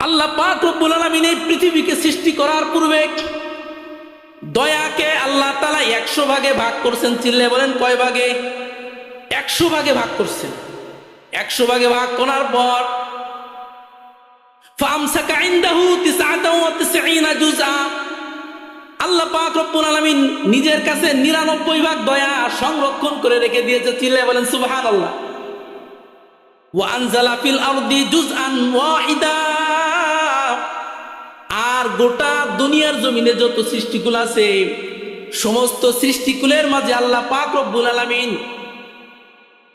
আল্লাহ পাক রব্বুল আলামিন এই পৃথিবীকে সৃষ্টি করার পূর্বে দয়াকে আল্লাহ তালা একশো ভাগে ভাগ করছেন। চিল্লে বলেন, কয় ভাগে? একশো ভাগে ভাগ করছেন। একশো ভাগে ভাগ করার পর আল্লাহ পাক রব্বুল আলামিন নিজের কাছে 99 ভাগ দয়া সংরক্ষণ করে রেখে দিয়েছে। চিল্লে বলেন, সুবহানাল্লাহ। ওয়া আনজালা ফিল আরদি জুজআন ওয়াহিদা। আর গোটা দুনিয়ার জমিনে যত সৃষ্টিকুল আছে, সমস্ত সৃষ্টিকুলের মাঝে আল্লাহ পাক রব্বুল আলামিন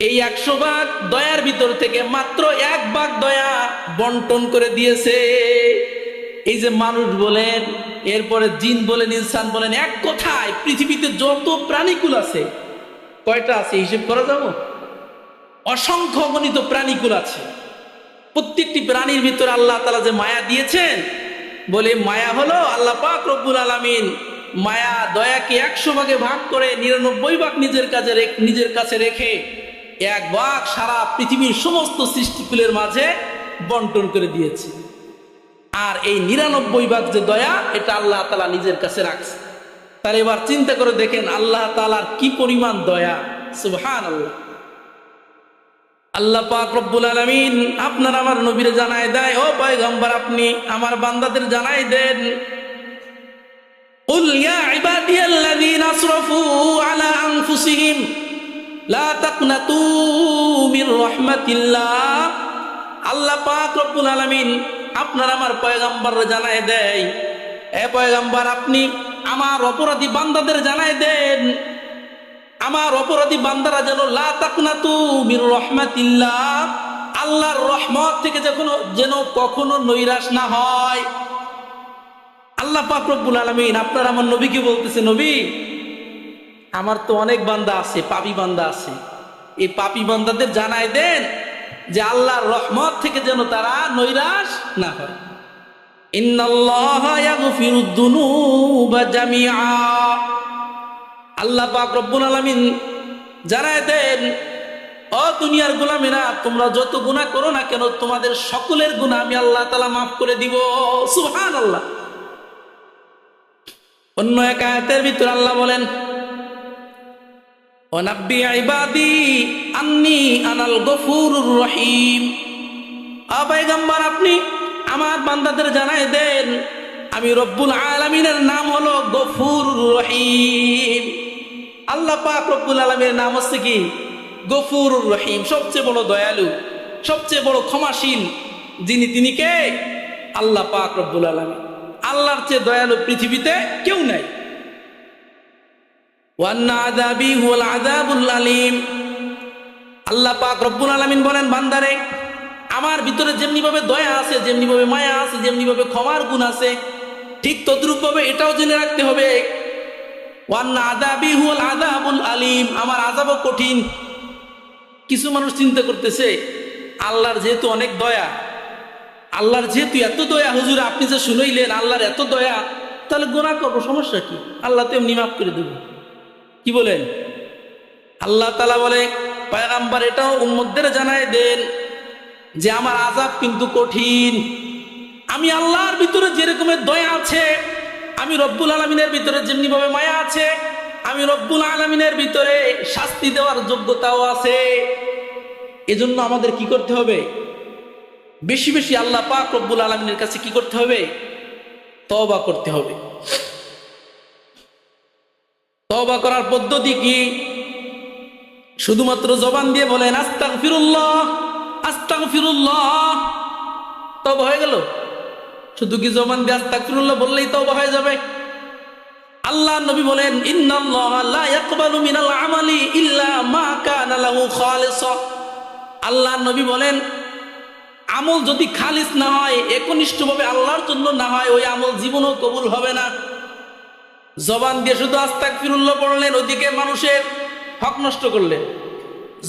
এই একশো ভাগ দয়ার ভিতর থেকে মাত্র এক ভাগ দয়া বন্টন করে দিয়েছে। এই যে মানুষ বলেন, এরপরে জিন বলেন, ইনসান বলেন, এক কথায় পৃথিবীতে যত প্রাণীকুল আছে, কয়টা আছে হিসেব করা যাব? অসংখ্য গণিত প্রাণীকুল আছে। প্রত্যেকটি প্রাণীর ভিতরে আল্লাহ তালা যে মায়া দিয়েছেন বলে, মায়া হলো আল্লাহ পাক রব্বুল আলামিন। মায়া দয়াকে একশো ভাগে ভাগ করে নিরানব্বই ভাগ নিজের কাছে নিজের কাছে রেখে এক ভাগ সারা পৃথিবীর সমস্ত সৃষ্টিকুলের মাঝে বন্টন করে দিয়েছে। আর এই নিরানব্বই ভাগ যে দয়া, এটা আল্লাহ তালা নিজের কাছে রাখছে। তার এবার চিন্তা করে দেখেন, আল্লাহ তালার কি পরিমাণ দয়া? সুবহান আল্লাহ আল্লাহ পাক রব্বুল আলামিন আপনার আমার নবীরে জানায় দেয় ও পয়গম্বর আপনি আমার বান্দাদের জানাই দেন قل يا عبادي الذين اسرفوا على انفسهم لا تقنطوا من رحمة الله আল্লাহ পাক রব্বুল আলামিন আপনার আমার পয়গম্বর জানায় দেয় এ পয়গম্বর আপনি আমার অপরাধী বান্দাদের জানায় দেন আমার অপরাধী বান্দারা যেন মির রহমাতিল্লাহ, আল্লাহর রহমত থেকে যখন যেন কখনো নৈরাশ না হয়। আল্লাহ পাক রব্বুল আলামিন, আপনার আমার নবীকে বলতেছে, নবী, আমার তো অনেক বান্দা আছে, পাপি বান্দা আছে। এই পাপি বান্দাদের জানায় দেন যে আল্লাহর রহমত থেকে যেন তারা নৈরাশ না হয়। ইন্নাল্লাহ ইয়াগফিরুদ দুনুবা জামিআ। আল্লাহ পাক রব্বুল আলামিন জানায় দেন, ও দুনিয়ার গোলামেরা, তোমরা যত গুনাহ করো না কেন, তোমাদের সকলের গুনাহ আমি আল্লাহ তাআলা মাফ করে দিব। সুবহানাল্লাহ। অন্য এক আয়াতের ভিতর আল্লাহ বলেন অনাব্বি ইবাদি আন্নি আনাল গফুরুর রহিম। আবাইগাম্বার আপনি আমার বান্দাদের জানাই দেন, আমি রব্বুল আলমিনের নাম হলো গফুর রহিম। আল্লাহ পাক রব্বুল আলমীর নাম হচ্ছে কি? গফুর রহিম। সবচেয়ে বড় দয়ালু, সবচেয়ে বড় ক্ষমাশীল যিনি, তিনি কে? আল্লাহ পাক রব্বুল আলমী আল্লাহর চেয়ে দয়ালু পৃথিবীতে কেউ নাই। আল্লাহ পাক রব্বুল আলামিন বলেন, বান্দারে, আমার ভিতরে যেমনি ভাবে দয়া আছে যেমনি ভাবে মায়া আছে যেমনি ভাবে ক্ষমার গুণ আছে, ঠিক তদ্রূপ ভাবে এটাও জেনে রাখতে হবে ওয়ান্না আযাবি হুয়াল আযাবুল আলীম। আমার আযাবও কঠিন। কিছু মানুষ চিন্তা করতেছে, আল্লাহর যেহেতু অনেক দয়া, আল্লাহর যেহেতু এত দয়া, হুজুর আপনি যে শুনইলেন আল্লাহর এত দয়া, তাহলে গোনা করব, সমস্যা কি? আল্লাহ তো এমনি মাফ করে দেবো। কি বলেন? আল্লাহ তালা বলে, পায়গাম্বার এটাও উম্মদের জানায় দেন যে আমার আজাব কিন্তু কঠিন। আমি আল্লাহর ভিতরে যেরকমের দয়া আছে আমি রব্বুল আলমিনের ভিতরে যেমনি ভাবে মায়া আছে, আমি রব্বুল আলমিনের ভিতরে শাস্তি দেওয়ার যোগ্যতাও আছে। এজন্য আমাদের কি করতে হবে? বেশি বেশি আল্লাহ পাক রব্বুল আলমিনের কাছে কি করতে হবে? তবা করতে হবে। তবা করার পদ্ধতি কি? শুধুমাত্র জবান দিয়ে বলেন আস্তাক ফিরুল্লাহ আস্তাক ফিরুল্লাহ তবা হয়ে গেল? শুধু কি জবান দিয়ে আস্তাক ফিরুল্লাহ বললেই তবা হয়ে যাবে? আল্লাহ নবী বলেন, ইন্নাল্লাহ লা ইয়াকবালু মিনাল আমালি ইল্লা মা কানা লাহু খালিসা। আল্লাহ নবী বলেন, আমল যদি খালিস না হয়, একনিষ্ঠভাবে আল্লাহর জন্য না হয়, ওই আমল জীবনও কবুল হবে না। জবান দিয়ে শুধু আস্তাক ফিরুল্লাহ পড়লেন ওদিকে মানুষের হক নষ্ট করলেন।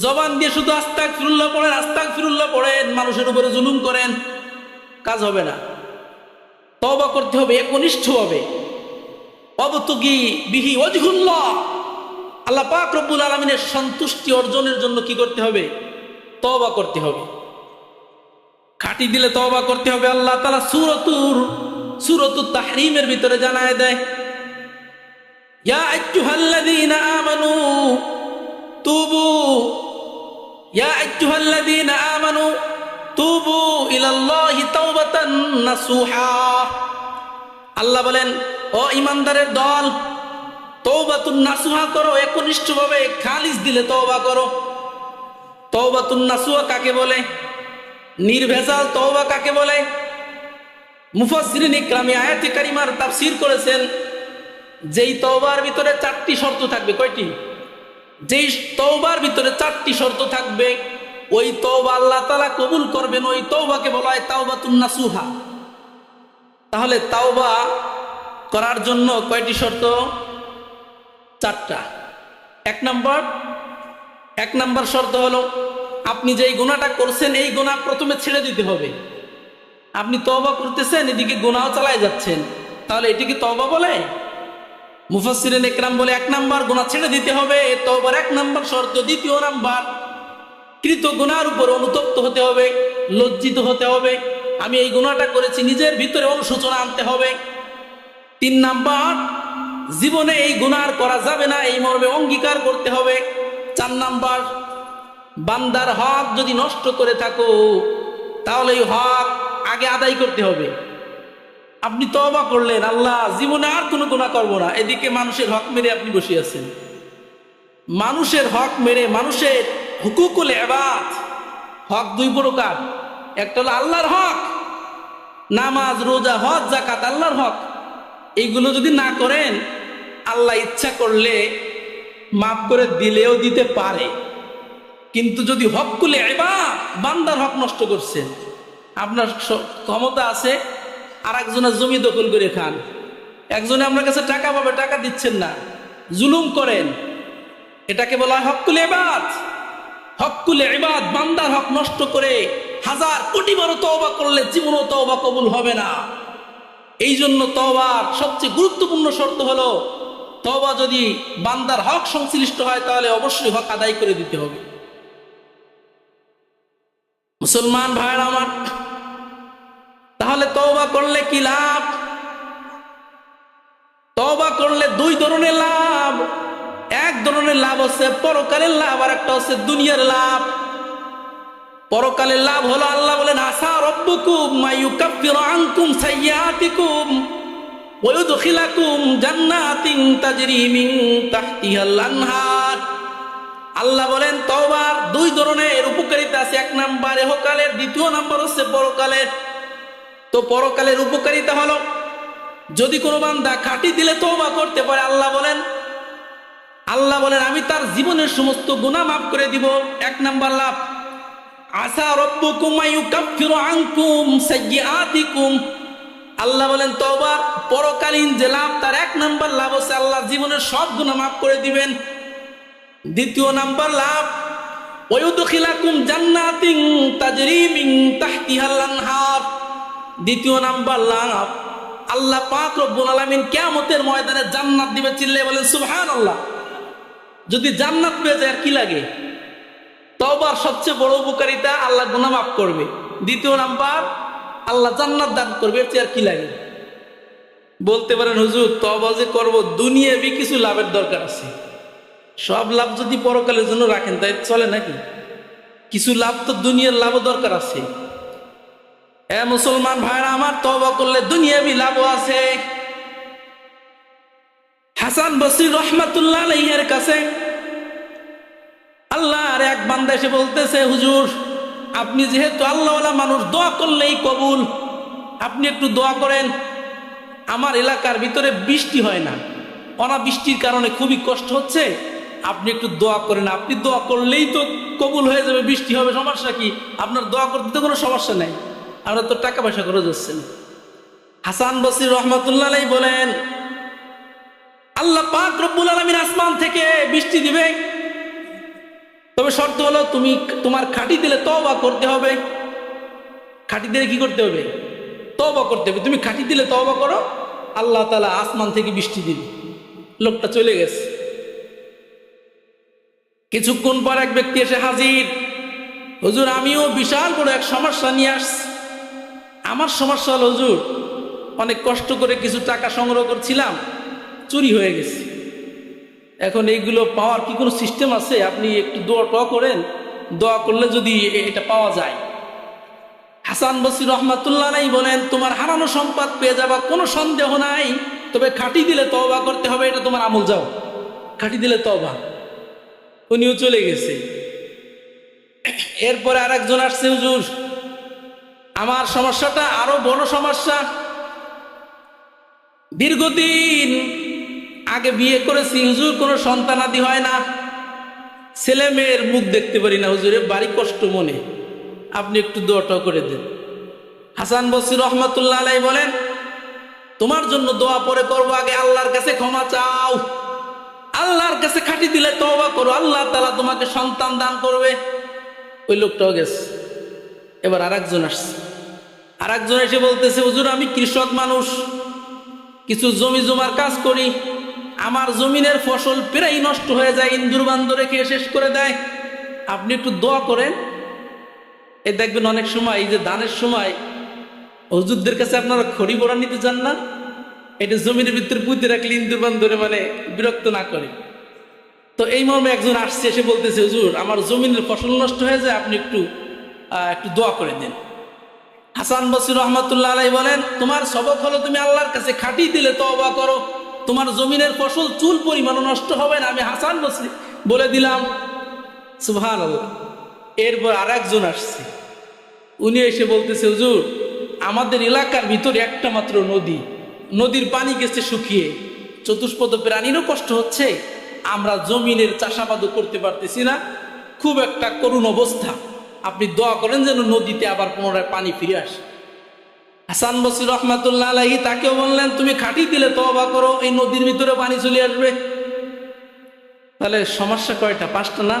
জবান দিয়ে শুধু আস্তাক ফিরুল্লাহ পড়েন আস্তাক ফিরুল্লাহ পড়েন, মানুষের উপরে জুলুম করেন, কাজ হবে না। তবা করতে হবে, একনিষ্ঠ হবে। অবতগি বিহি অজহুল্লাহ আল্লাহ পাক রব্বুল আলমিনের সন্তুষ্টি অর্জনের জন্য কি করতে হবে? তবা করতে হবে। খাটি দিলে তওবা করতে হবে আল্লাহ তালা সুরতুর সুরতুর তাহরিমের ভিতরে জানায় দেয়, ইয়া আইয়ুহাল্লাযীনা আমানু তুবু, ইয়া আইয়ুহাল্লাযীনা আমানু তুবু ইলাল্লাহি তাওবাতান নাসুহা। আল্লাহ বলেন, ও ইমানদারের দল তৌবাতুন নাসুহা করো, একনিষ্ঠভাবে খালিস দিলে তওবা করো। তৌবাতুন নাসুহা কাকে বলে? নির্ভেজাল তওবা কাকে বলে? মুফাসসিরিন ইকরামে আয়াতে কারিমার তাফসীর করেছেন, যেই তওবার ভিতরে চারটি শর্ত থাকবে। কয়টি? যেই তওবার ভিতরে চারটি শর্ত থাকবে ওই তওবা আল্লাহ তাআলা কবুল করবেন, ওই তওবাকে বলা হয় তাওবাতুন নাসুহা। তাহলে তাওবা করার জন্য কয়টি শর্ত? চারটা। এক নম্বর এক নম্বর শর্ত হলো, আপনি যেই গুণাটা করছেন, এই গুণা প্রথমে ছেড়ে দিতে হবে। আপনি তওবা করতেছেন, এদিকে গুণাও চালায় যাচ্ছেন। তাহলে এটি কি তওবা বলে? মুফাসসিরিন একরাম বলে এক নাম্বার গুণা ছেড়ে দিতে হবে। তওবার এক নাম্বার শর্ত। দ্বিতীয় নাম্বার কৃত গুণার উপর অনুতপ্ত হতে হবে, লজ্জিত হতে হবে। আমি এই গুণাটা করেছি, নিজের ভিতরে অনুশোচনা আনতে হবে। তিন নাম্বার, জীবনে এই গুনার করা যাবে না, এই মর্মে অঙ্গীকার করতে হবে। চার নাম্বার, বান্দার হক যদি নষ্ট করে থাকো, তাহলে এই হক আগে আদায় করতে হবে। আপনি তবা করলেন, আল্লাহ, জীবনে আর কোনো গুণা করব না। এদিকে মানুষের হক মেরে আপনি বসে আছেন। মানুষের হক মেরে মানুষের হুকুকুল এবাদ হক দুই প্রকার। একটা হলো আল্লাহর হক, নামাজ, রোজা, হজ জাকাত আল্লাহর হক। এইগুলো যদি না করেন, আল্লাহ ইচ্ছা করলে মাফ করে দিলেও দিতে পারে। কিন্তু যদি হক কুলে এবার বান্দার হক নষ্ট করছেন, আপনার ক্ষমতা আছে আর একজনের জমি দখল করে খান। একজনে আপনার কাছে টাকা পাবে, টাকা দিচ্ছেন না, জুলুম করেন। এটাকে বলা হয় হকুল এবাদ হকুল এবাদ বান্দার হক নষ্ট করে হাজার কোটি বড় তওবা করলে জীবনও তওবা কবুল হবে না। এই জন্য তওবার সবচেয়ে গুরুত্বপূর্ণ শর্ত হলো, তওবা যদি বান্দার হক সংশ্লিষ্ট হয় তাহলে অবশ্যই হক আদায় করে দিতে হবে। মুসলমান ভাইয়ের আমার, তাহলে তওবা করলে কি লাভ? তওবা করলে দুই ধরনের লাভ। এক ধরনের লাভ হচ্ছে পরকালের লাভ, আর একটা হচ্ছে দুনিয়ার লাভ। পরকালের লাভ হলো আল্লাহ বলেন আসা রব্বুকুম মায়ুকাফিরু আনকুম সাইয়্যাতিকুম ওয়া ইউদখিলাকুম জান্নাতিন তাজরি মিন তাহতিহাল আনহার। আল্লাহ বলেন, তওবার দুই ধরনের উপকারিতা আছে, এক নাম্বার এহকালের, দ্বিতীয় নাম্বার হচ্ছে পরকালের। তো পরকালের উপকারিতা হলো, যদি কোনো বান্দা খাটি দিলে তওবা করতে পারে, আল্লাহ বলেন আল্লাহ বলেন, আমি তার জীবনের সমস্ত গুনাহ মাফ করে দিব। এক নাম্বার লাভ। আসা রব্বুকুম আইয়ুকাফিরু আনকুম সাইয়্যাতিকুম আল্লাহ বলেন তওবার পরকালীন যে লাভ, তার এক নাম্বার লাভ হচ্ছে আল্লাহ জীবনের সব গুনাহ মাফ করে দিবেন। দ্বিতীয় নাম্বার লাভ, ওয়ুদখিলাকুম জান্নাতিন তাজরি মিন তাহতিহাল আনহার। দ্বিতীয় নাম্বার লাভ, আল্লাহ পাক রব্বুল আলামিন কিয়ামতের ময়দানে জান্নাত দিবে। চিল্লে বলেন, সুবহানাল্লাহ। যদি জান্নাত পেয়ে যায় আর কি লাগে? তবার সবচেয়ে বড় উপকারিতা, আল্লাহ গুনাহ মাফ করবে। দ্বিতীয় নাম্বার, আল্লাহ জান্নাত দান করবে, এর চেয়ে আর কি লাগে? বলতে পারেন, হুজুর তবা যে করব, দুনিয়াবি কিছু লাভের দরকার আছে। সব লাভ যদি পরকালের জন্য রাখেন, তাই চলে নাকি? কিছু লাভ তো দুনিয়ার লাভও দরকার আছে। এ মুসলমান ভাইরা, আমার তবা করলে দুনিয়াবি লাভও আছে। হাসান বসরি রহমাতুল্লাহ আলাইহির কাছে আল্লাহর এক বান্দা এসে বলতেছে, হুজুর, আপনি যেহেতু আল্লাহওয়ালা মানুষ, দোয়া করলেই কবুল। আপনি একটু দোয়া করেন, আমার এলাকার ভিতরে বৃষ্টি হয় না। অনাবৃষ্টির কারণে খুবই কষ্ট হচ্ছে। আপনি একটু দোয়া করেন, আপনি দোয়া করলেই তো কবুল হয়ে যাবে, বৃষ্টি হবে, সমস্যা কি? আপনার দোয়া করতে তো কোনো সমস্যা নেই। আপনার তো টাকা পয়সা খরচ হচ্ছে না। হাসান বসির রহমতুল্লাহ বলেন আল্লাহ পাক রব্বুল আলমিন আসমান থেকে বৃষ্টি দিবে। তবে শর্ত হলো তুমি তোমার খাঁটি দিলে তবা করতে হবে। খাঁটি দিলে কি করতে হবে? তবা করতে হবে। তুমি খাঁটি দিলে তবা করো, আল্লাহ তালা আসমান থেকে বৃষ্টি দিবে। লোকটা চলে গেছে। কিছুক্ষণ পর এক ব্যক্তি এসে হাজির। হজুর, আমিও বিশাল বড় এক সমস্যা নিয়ে আসছি। আমার সমস্যা হল, হজুর, অনেক কষ্ট করে কিছু টাকা সংগ্রহ করছিলাম। চুরি হয়ে গেছে। এখন এইগুলো পাওয়ার কি কোনো সিস্টেম আছে? আপনি একটু দোয়া টোয়া করেন। দোয়া করলে যদি এটা পাওয়া যায়। হাসান বসির রহমাতুল্লাহ নাই বলেন, তোমার হারানো সম্পদ পেয়ে যাবা কোনো সন্দেহ নাই। তবে খাটি দিলে তওবা করতে হবে, এটা তোমার আমল যাও। খাটি দিলে তওবা। উনিও চলে গেছে। এরপরে আরেকজন আসছে, হুজুর, আমার সমস্যাটা আরও বড় সমস্যা। দীর্ঘদিন আগে বিয়ে করেছি, হুজুর, কোনো সন্তানাদি হয় না। ছেলে মেয়ের মুখ দেখতে পারি না, হুজুরে, বাড়ি কষ্ট মনে। আপনি একটু দোয়াটা করে দেন। হাসান বসির রহমতুল্লাহ আলাই বলেন, তোমার জন্য দোয়া পরে করব আগে আল্লাহর কাছে ক্ষমা চাও। আল্লাহর কাছে খাটি দিলে তবা করো, আল্লাহ তালা তোমাকে সন্তান দান করবে। ওই লোকটাও গেছে। এবার আর একজন আসছে। আর একজন এসে বলতেছে, হুজুর, আমি কৃষক মানুষ। কিছু জমি জমার কাজ করি আমার জমিনের ফসল প্রায় নষ্ট হয়ে যায়, ইন্দুর বান্দরে খেয়ে শেষ করে দেয়। আপনি একটু দোয়া করেন। এ দেখবেন অনেক সময়, এই যে ধানের সময় হজুরদের কাছে আপনারা খড়ি বড়া নিতে চান না? এটা জমিনের ভিতরে পুঁতে রাখলে ইন্দুর বান্দরে মানে বিরক্ত না করে। তো এই মর্মে একজন আসছে, এসে বলতেছে, হুজুর, আমার জমিনের ফসল নষ্ট হয়ে যায়, আপনি একটু একটু দোয়া করে দিন। হাসান বসির রহমতুল্লাহ আলাই বলেন, তোমার সবক হলো তুমি আল্লাহর কাছে খাটি দিলে তওবা করো। তোমার জমিনের ফসল চুল পরিমাণও নষ্ট হবে না, আমি হাসান বসরি বলে দিলাম। আল্লাহ এরপর আর একজন আসছে। উনি এসে বলতেছে, হুজুর, আমাদের এলাকার ভিতরে একটা মাত্র নদী। নদীর পানি গেছে শুকিয়ে। চতুষ্পদ প্রাণীরও কষ্ট হচ্ছে। আমরা জমিনের চাষাবাদও করতে পারতেছি না। খুব একটা করুণ অবস্থা। আপনি দোয়া করেন যেন নদীতে আবার পুনরায় পানি ফিরে আসে। হাসান বসির রহমাতুল্লাহ আলাহি তাকেও বললেন, তুমি খাটি দিলে তবা করো, এই নদীর ভিতরে পানি চলে আসবে। তাহলে সমস্যা কয়টা? পাঁচটা না?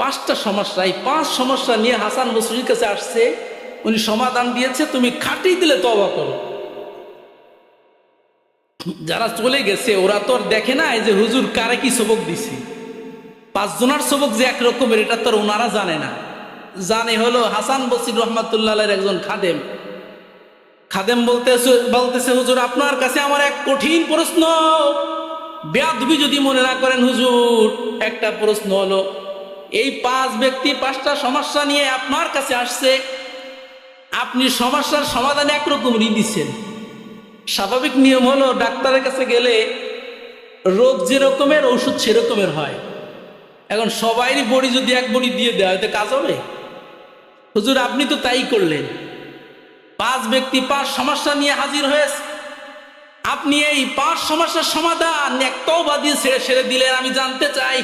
পাঁচটা সমস্যা। এই পাঁচ সমস্যা নিয়ে হাসান বসরির কাছে আসছে, উনি সমাধান দিয়েছে, তুমি খাটি দিলে তবা করো। যারা চলে গেছে, ওরা তো আর দেখে না যে হুজুর কারে কি সবক দিছে। পাঁচজনার সবক যে একরকমের, এটা তো ওনারা জানে না। জানে হলো হাসান বসির রহমাতুল্লাহ একজন খাদেম। খাদেম বলতেছে বলতেছে, হুজুর, আপনার কাছে আমার এক কঠিন প্রশ্ন। বেয়াদবি যদি মনে না করেন, হুজুর, একটা প্রশ্ন হলো, এই পাঁচ ব্যক্তি, পাঁচটা সমস্যা নিয়ে আপনার কাছে আসছে, আপনি সমস্যার সমাধান একরকমই দিচ্ছেন। স্বাভাবিক নিয়ম হলো, ডাক্তারের কাছে গেলে রোগ যেরকমের, ওষুধ সেরকমের হয়। এখন সবাইরই বড়ি যদি এক বড়ি দিয়ে দেওয়া হয়, তো কাজ হবে? হুজুর, আপনি তো তাই করলেন। পাঁচ ব্যক্তি পাঁচ সমস্যা নিয়ে হাজির হয়েছে। আপনি এই পাঁচ সমস্যার সমাধান এক তওবা দিয়ে ছেড়ে ছেড়ে দিলেন, আমি জানতে চাই,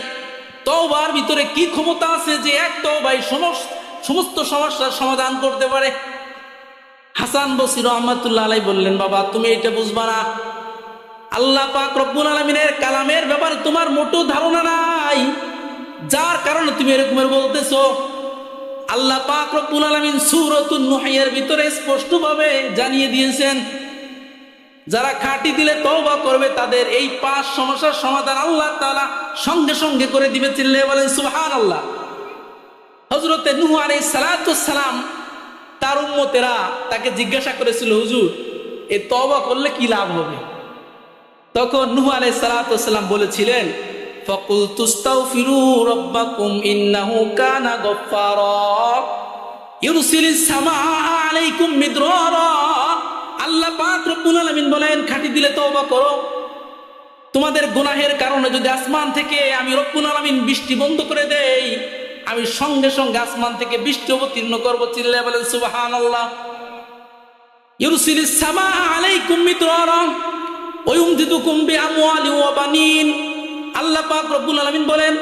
তওবার ভিতরে কি ক্ষমতা আছে যে এক তওবাই সমস্ত সমস্ত সমস্যার সমাধান করতে পারে? হাসান বসির রহমতুল্লাহ আলাই বললেন, বাবা, তুমি এটা বুঝবা না। আল্লাহ পাক রব্বুল আলমিনের কালামের ব্যাপারে তোমার মোটো ধারণা নাই। যার কারণে তুমি এরকমের বলতেছো। আল্লাহ পাক রব্বুল আলমিন সুরতুন নুহাইয়ের ভিতরে স্পষ্টভাবে জানিয়ে দিয়েছেন, যারা খাঁটি দিলে তওবা করবে, তাদের এই পাঁচ সমস্যার সমাধান আল্লাহ তাআলা সঙ্গে সঙ্গে করে দিবে চিল্লে বলেন সুবহান আল্লাহ হজরতে নুহ আলাইহিস সালাতু সালাম তার উম্মতেরা তাকে জিজ্ঞাসা করেছিল, হুজুর, এ তওবা করলে কি লাভ হবে? তখন নুহ আলাইহিস সালাতু সালাম বলেছিলেন ফকুল তুস্তাগফিরু রাব্বাকুম ইন্নাহু কানা গফফারা। ইউরসিলিস সামাআ আলাইকুম মিদরারা। আল্লাহ পাক রব্বুল আলামিন বলেন, খাঁটি দিলে তওবা করো। তোমাদের গুনাহের কারণে যদি আসমান থেকে আমি রব্বুল আলামিন বৃষ্টি বন্ধ করে দেই, আমি সঙ্গে সঙ্গে আসমান থেকে বৃষ্টি অবতীর্ণ করব। চিল্লে বলেন, সুবহানাল্লাহ। ইউরসিলিস সামাআ আলাইকুম মিদরারা। ওয়ুমদিদুকুম বিআমওয়ালি ওয়া বানিন। আল্লাহ পাক রব্বুল আলামিন বলেন,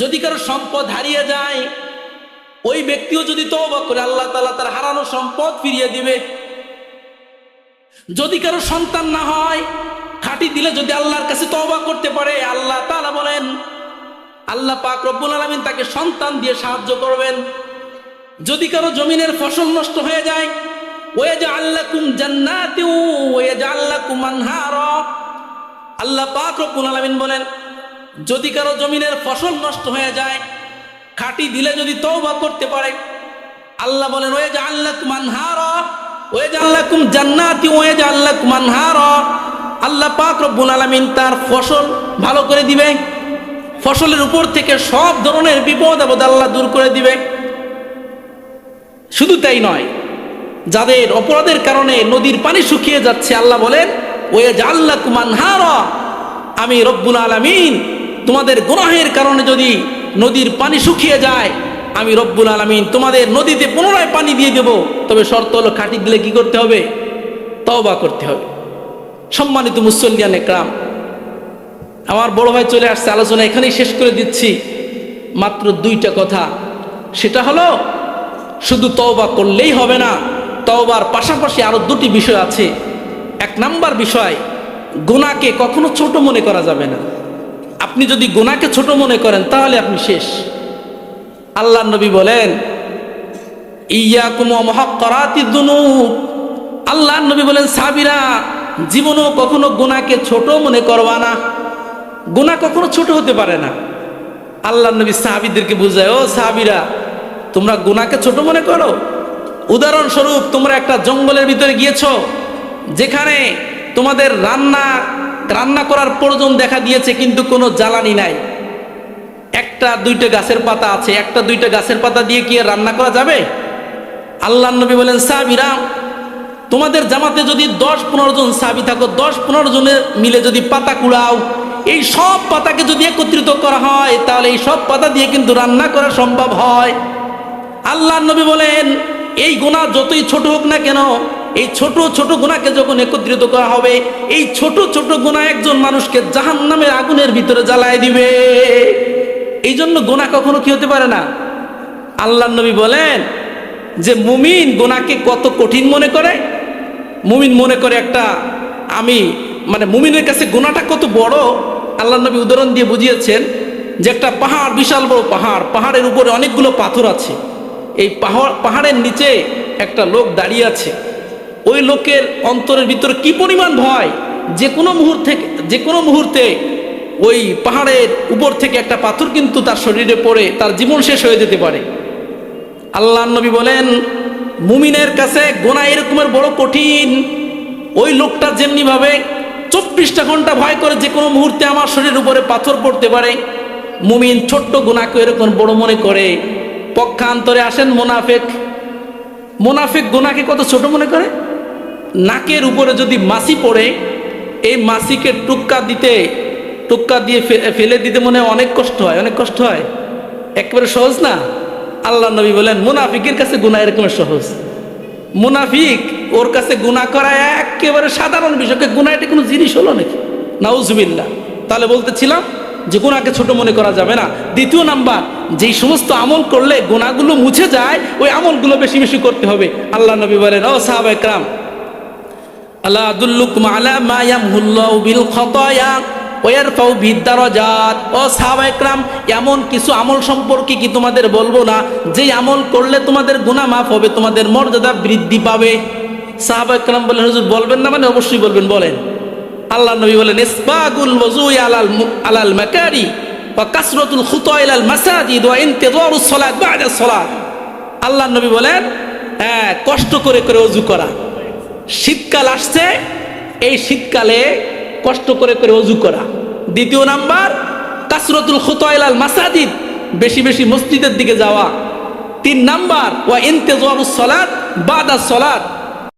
যদি কারও সম্পদ হারিয়ে যায়, ওই ব্যক্তিও যদি তওবা করে, আল্লাহ তালা তার হারানো সম্পদ ফিরিয়ে দিবে। যদি কারও সন্তান না হয়, খাঁটি দিলে যদি আল্লাহর কাছে তওবা করতে পারে, আল্লাহ তালা বলেন, আল্লাহ পাক রব্বুল আলামিন তাকে সন্তান দিয়ে সাহায্য করবেন। যদি কারও জমিনের ফসল নষ্ট হয়ে যায়, ওয়াজআল আল্লাহ কুম ওয়াজআল লাকুম আনহারা। আল্লাহ পাক রব্বুল আলামিন বলেন যদি কারও জমিনের ফসল নষ্ট হয়ে যায়, খাঁটি দিলে যদি তওবা করতে পারে। আল্লাহ বলেন ওয়াজআল লাকুম আনহারা ওয়াজআল্লাকুম জান্নাতি ওয়াজআল্লাকুম আনহারা। আল্লাহ পাক রব্বুল আলামিন তার ফসল ভালো করে দিবে। ফসলের উপর থেকে সব ধরনের বিপদ আপদ আল্লাহ দূর করে দিবে। শুধু তাই নয়, যাদের অপরাধের কারণে নদীর পানি শুকিয়ে যাচ্ছে, আল্লাহ বলেন, ওয়ে আল্লাহ কুমানহারা আমি রব্বুল আলামিন তোমাদের গুনাহের কারণে যদি নদীর পানি শুকিয়ে যায়, আমি রব্বুল আলামিন তোমাদের নদীতে পুনরায় পানি দিয়ে দেব। তবে শর্ত হলো খাঁটি দিলে কি করতে হবে? তওবা করতে হবে। সম্মানিত মুসল্লিয়ান একরাম, আমার বড় ভাই চলে আসছে, আলোচনা এখানেই শেষ করে দিচ্ছি। মাত্র দুইটা কথা। সেটা হলো, শুধু তওবা করলেই হবে না, তওবার পাশাপাশি আরও দুটি বিষয় আছে। এক নাম্বার বিষয় গুনাকে কখনো ছোট মনে করা যাবে না। আপনি যদি গোনাকে ছোট মনে করেন, তাহলে আপনি শেষ। আল্লাহ নবী বলেন মহাক্করাতি দুনুব। আল্লাহ নবী বলেন, সাবিরা, জীবনও কখনো গোনাকে ছোট মনে করবা না। গুনাহ কখনো ছোট হতে পারে না। আল্লাহ নবী সাহাবিদেরকে বুঝায়, ও সাহাবিরা, তোমরা গোনাকে ছোট মনে করো? উদাহরণস্বরূপ, তোমরা একটা জঙ্গলের ভিতরে গিয়েছো, যেখানে তোমাদের রান্না রান্না করার প্রয়োজন দেখা দিয়েছে, কিন্তু কোনো জ্বালানি নাই। একটা দুইটা গাছের পাতা আছে, একটা দুইটা গাছের পাতা দিয়ে কি রান্না করা যাবে? আল্লাহ নবী বলেন, সাহাবিরা, তোমাদের জামাতে যদি দশ পনেরো জন সাবি থাকো, দশ পনেরো জনের মিলে যদি পাতা কুড়াও, এই সব পাতাকে যদি একত্রিত করা হয়, তাহলে এই সব পাতা দিয়ে কিন্তু রান্না করা সম্ভব হয়। আল্লাহ নবী বলেন, এই গোনা যতই ছোট হোক না কেন এই ছোট ছোট গুণাকে যখন একত্রিত করা হবে, এই ছোট ছোট গুণা একজন মানুষকে জাহান নামের আগুনের ভিতরে জ্বালায় দিবে। এই জন্য গোনা কখনো কি হতে পারে না? আল্লাহ নবী বলেন যে, মুমিন গোনাকে কত কঠিন মনে করে? মুমিন মনে করে একটা, আমি মানে মুমিনের কাছে গোনাটা কত বড়? আল্লাহ নবী উদাহরণ দিয়ে বুঝিয়েছেন যে, একটা পাহাড়, বিশাল বড় পাহাড়। পাহাড়ের উপরে অনেকগুলো পাথর আছে। এই পাহাড় পাহাড়ের নিচে একটা লোক দাঁড়িয়ে আছে। ওই লোকের অন্তরের ভিতরে কি পরিমাণ ভয়? যে কোনো মুহূর্তে যে কোনো মুহূর্তে ওই পাহাড়ের উপর থেকে একটা পাথর কিন্তু তার শরীরে পড়ে, তার জীবন শেষ হয়ে যেতে পারে। আল্লাহ নবী বলেন, মুমিনের কাছে গোনা এরকমের বড় কঠিন। ওই লোকটা যেমনি ভাবে চব্বিশটা ঘণ্টা ভয় করে যে কোনো মুহূর্তে আমার শরীরের উপরে পাথর পড়তে পারে, মুমিন ছোট্ট গোনাকে এরকম বড় মনে করে। পক্ষান্তরে আসেন মোনাফেক। মোনাফেক গোনাকে কত ছোট মনে করে? নাকের উপরে যদি মাসি পড়ে, এই মাসিকে টুক্কা দিতে, টুক্কা দিয়ে ফেলে দিতে মনে অনেক কষ্ট হয়, অনেক কষ্ট হয়। একেবারে সহজ না? আল্লাহ নবী বলেন, মুনাফিকের কাছে গুণা এরকমের সহজ। মুনাফিক ওর কাছে গুণা করা একেবারে সাধারণ বিষয়কে গুণা এটা কোনো জিনিস হলো নাকি? নাউজুবিল্লা তাহলে বলতেছিলাম যে গুণাকে ছোট মনে করা যাবে না। দ্বিতীয় নাম্বার, যেই সমস্ত আমল করলে গুণাগুলো মুছে যায়, ওই আমলগুলো বেশি বেশি করতে হবে। আল্লাহ নবী বলেন, ও সাহাব একরাম আল্লাহ আদুল্লুকুম আলা মা ইয়ামহুল্লাহু বিল খতায়া ওয়ারফাউ বিদ্দারাজাত ও সাহাবা একরাম এমন কিছু আমল সম্পর্কে কি তোমাদের বলব না? যে আমল করলে তোমাদের গুনাহ মাফ হবে, তোমাদের মর্যাদা বৃদ্ধি পাবে। সাহাবা একরাম বলেন হুজুর, বলবেন না মানে অবশ্যই বলবেন, বলেন। আল্লাহ নবী বলেন, ইসবাগুল ওযুই আলাল আলাল মাকারি ওয়া কাসরাতুল খুতা ইলাল মাসাজিদ ওয়া ইনতিযারুস সালাত বা'দা সালাত। আল্লাহ নবী বলেন হ্যাঁ কষ্ট করে করে অজু করা। শীতকাল আসছে, এই শীতকালে কষ্ট করে করে অজু করা। দ্বিতীয় নাম্বার, কাসরতুল খুতাইলাল মাসাজিদ, বেশি বেশি মসজিদের দিকে যাওয়া। তিন নাম্বার, ওয়া ইন্তেজারুস সালাত বাদা সালাত।